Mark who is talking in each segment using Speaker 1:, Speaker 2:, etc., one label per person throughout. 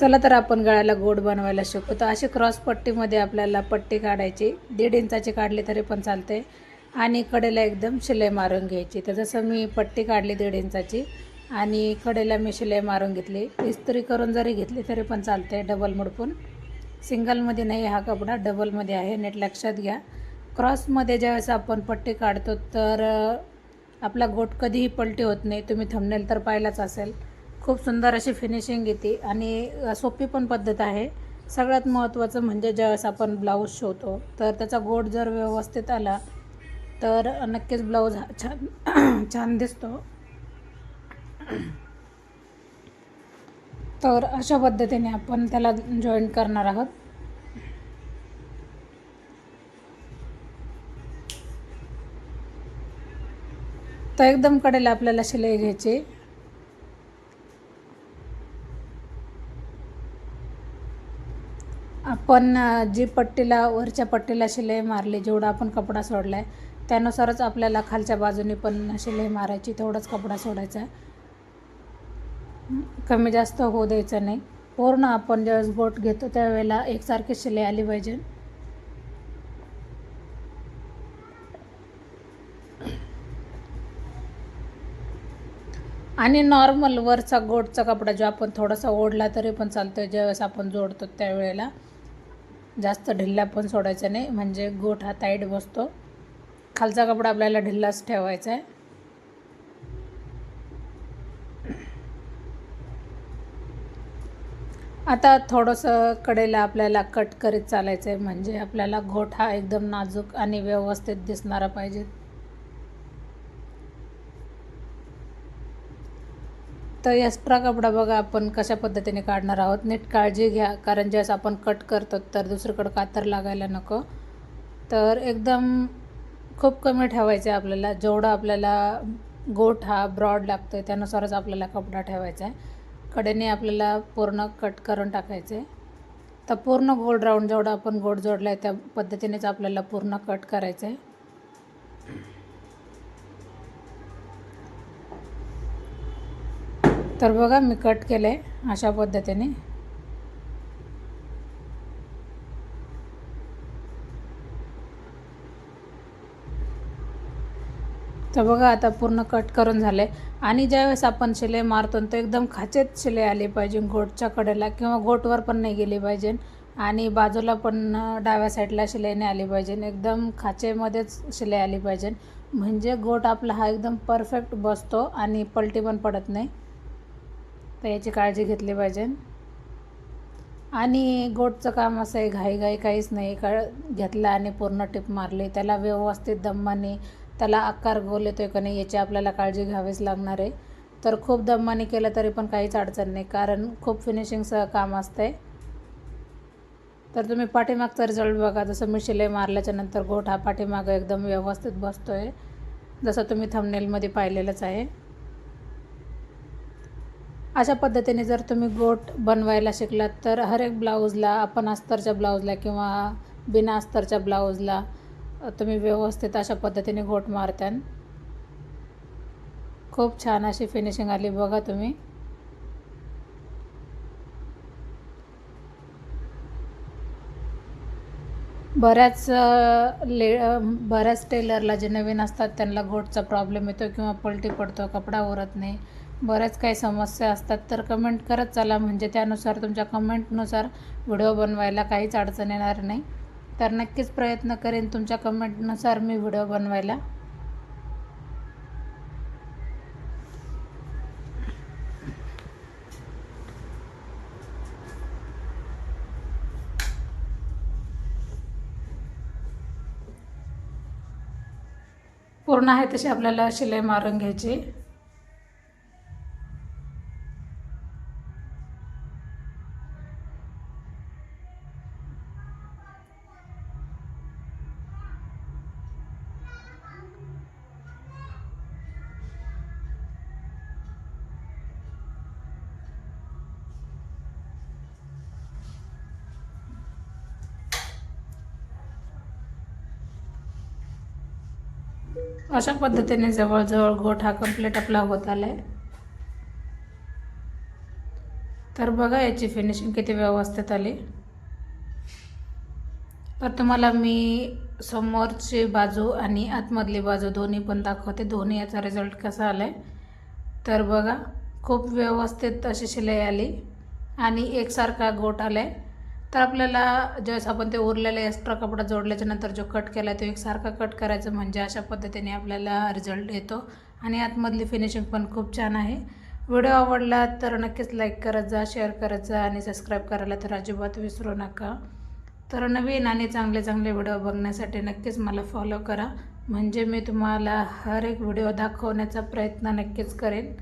Speaker 1: चला तर आपण गळ्याला गोड बनवायला शिकू. तर असे क्रॉस पट्टीमध्ये आपल्याला पट्टी काढायची. दीड इंचाची काढली तरी पण चालते. आणि कडेला एकदम शिलाई मारून घ्यायची. तर जसं मी पट्टी काढली दीड इंचाची आणि कडेला मी शिलाई मारून घेतली. इस्त्री करून जरी घेतली तरी पण चालते डबल मुडपून. सिंगलमध्ये नाही हा कपडा डबलमध्ये आहे. नीट लक्षात घ्या. क्रॉसमध्ये ज्यावेळेस आपण पट्टी काढतो तर आपला गोट कधीही पलटी होत नाही. तुम्ही थंबनेल तर पाहिलाच असेल. खूप सुंदर अशी फिनिशिंग येते आणि सोपी पण पद्धत आहे. सगळ्यात महत्त्वाचं म्हणजे ज्यावेळेस आपण ब्लाऊज शिवतो तर त्याचा गोट जर व्यवस्थित आला तर नक्कीच ब्लाऊज हा छान छान दिसतो. तर अशा पद्धतीने आपण त्याला जॉईन करणार आहोत. तर एकदम कडेला आपल्याला शिलाई घ्यायची आपण जी पट्टीला वरच्या पट्टीला शिलाई मारली जेवढा आपण कपडा सोडला आहे त्यानुसारच आपल्याला खालच्या बाजूने पण शिलाई मारायची तेवढाच कपडा सोडायचा कमी जास्त होऊ द्यायचं नाही. पूर्ण आपण ज्यावेळेस बोट घेतो त्यावेळेला एकसारखी शिलाई आली पाहिजे. आणि नॉर्मल वरचा गोटचा कपडा जो आपण थोडासा ओढला तरी पण चालतो ज्यावेळेस आपण जोडतो त्यावेळेला. जास्त ढिल्ला पण सोडायचा नाही. म्हणजे गोठ हा टाईट बसतो. खालचा कपडा आपल्याला ढिल्लाच ठेवायचा आहे. आता थोडंसं कडेला आपल्याला कट करीत चालायचं आहे म्हणजे आपल्याला घोट हा एकदम नाजूक आणि व्यवस्थित दिसणारा पाहिजे. तर एक्स्ट्रा कपडा बघा आपण कशा पद्धतीने काढणार आहोत. नीट काळजी घ्या कारण ज्यावेळेस आपण कट करतो तर दुसरीकडं कातर लागायला नको. तर एकदम खूप कमी ठेवायचं आहे आपल्याला. जेवढं आपल्याला गोठ हा ब्रॉड लागतो आहे त्यानुसारच आपल्याला कपडा ठेवायचा आहे. कडेने आपल्याला पूर्ण कट करून टाकायचं. आहे तर पूर्ण गोल राऊंड जेवढा आपण गोड जोडला आहे त्या पद्धतीनेच आपल्याला पूर्ण कट करायचं आहे तर बघा मी कट केलं आहे अशा पद्धतीने. तर बघा आता पूर्ण कट करून झाले आणि ज्यावेळेस आपण शिलाई मारतो तर एकदम खाचेत शिलाई आली पाहिजे गोटच्या कडेला किंवा गोटवर पण नाही गेली पाहिजे. आणि बाजूला पण डाव्या साईडला शिलाई नाही आली पाहिजे. एकदम खाचेमध्येच शिलाई आली पाहिजे. म्हणजे गोट आपला हा एकदम परफेक्ट बसतो आणि पलटी पण पडत नाही. तर याची काळजी घेतली पाहिजे. आणि गोटचं काम असं आहे घाईघाई काहीच नाही. का घेतला आणि पूर्ण टिप मारली. त्याला व्यवस्थित दम्माने त्याला आकार गोल येतो का नाही याची आपल्याला काळजी घ्यावीच लागणार आहे. तर खूप दम्माने केलं तरी पण काहीच अडचण नाही कारण खूप फिनिशिंगचं काम असतं आहे तर तुम्ही पाठीमागचा रिझल्ट बघा. जसं मी शिलाई मारल्याच्या नंतर गोठ हा पाठीमागं एकदम व्यवस्थित बसतो आहे जसं तुम्ही थंबनेलमध्ये पाहिलेलंच आहे. अशा पद्धतीने जर तुम्ही गोट बनवायला शिकलात तर हर एक ब्लाऊजला आपण अस्तरच्या ब्लाऊजला किंवा बिना अस्तरच्या ब्लाऊजला तुम्ही व्यवस्थित अशा पद्धतीने गोट मारतान खूप छान अशी फिनिशिंग आली बघा तुम्ही. बऱ्याच ले बऱ्याच टेलरला जे नवीन असतात त्यांना गोटचा प्रॉब्लेम येतो किंवा पलटी पडतो कपडा उरत नाही. बऱ्याच काही समस्या असतात तर कमेंट करत चला. म्हणजे त्यानुसार तुमच्या कमेंटनुसार व्हिडिओ बनवायला काहीच अडचण येणार नाही. तर नक्कीच प्रयत्न करेन तुमच्या कमेंटनुसार मी व्हिडिओ बनवायला. पूर्ण आहे तशी आपल्याला शिलाई मारून घ्यायची. अशा पद्धतीने जवळजवळ गोठ हा कंप्लीट आपला होत आला आहे तर बघा याची फिनिशिंग किती व्यवस्थित आली. तर तुम्हाला मी समोरची बाजू आणि आतमधली बाजू दोन्ही पण दाखवते. दोन्ही याचा रिझल्ट कसा आला आहे तर बघा खूप व्यवस्थित अशी शिलाई आली आणि एकसारखा गोट आला आहे तर आपल्याला ज्यावेळेस आपण ते उरलेले एक्स्ट्रा कपडा जोडल्याच्या नंतर जो कट केला आहे तो एकसारखा कट करायचा म्हणजे अशा पद्धतीने आपल्याला रिझल्ट येतो. आणि आतमधली फिनिशिंग पण खूप छान आहे. व्हिडिओ आवडला तर नक्कीच लाईक करत जा शेअर करत जा आणि सबस्क्राईब करायला तर अजिबात विसरू नका. तर नवीन आणि चांगले चांगले व्हिडिओ बघण्यासाठी नक्कीच मला फॉलो करा. म्हणजे मी तुम्हाला हर एक व्हिडिओ दाखवण्याचा प्रयत्न नक्कीच करेन.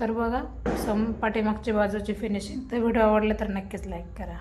Speaker 1: तर बघा सम पाठीमागची बाजूची फिनिशिंग तर व्हिडिओ आवडला तर नक्कीच लाईक करा.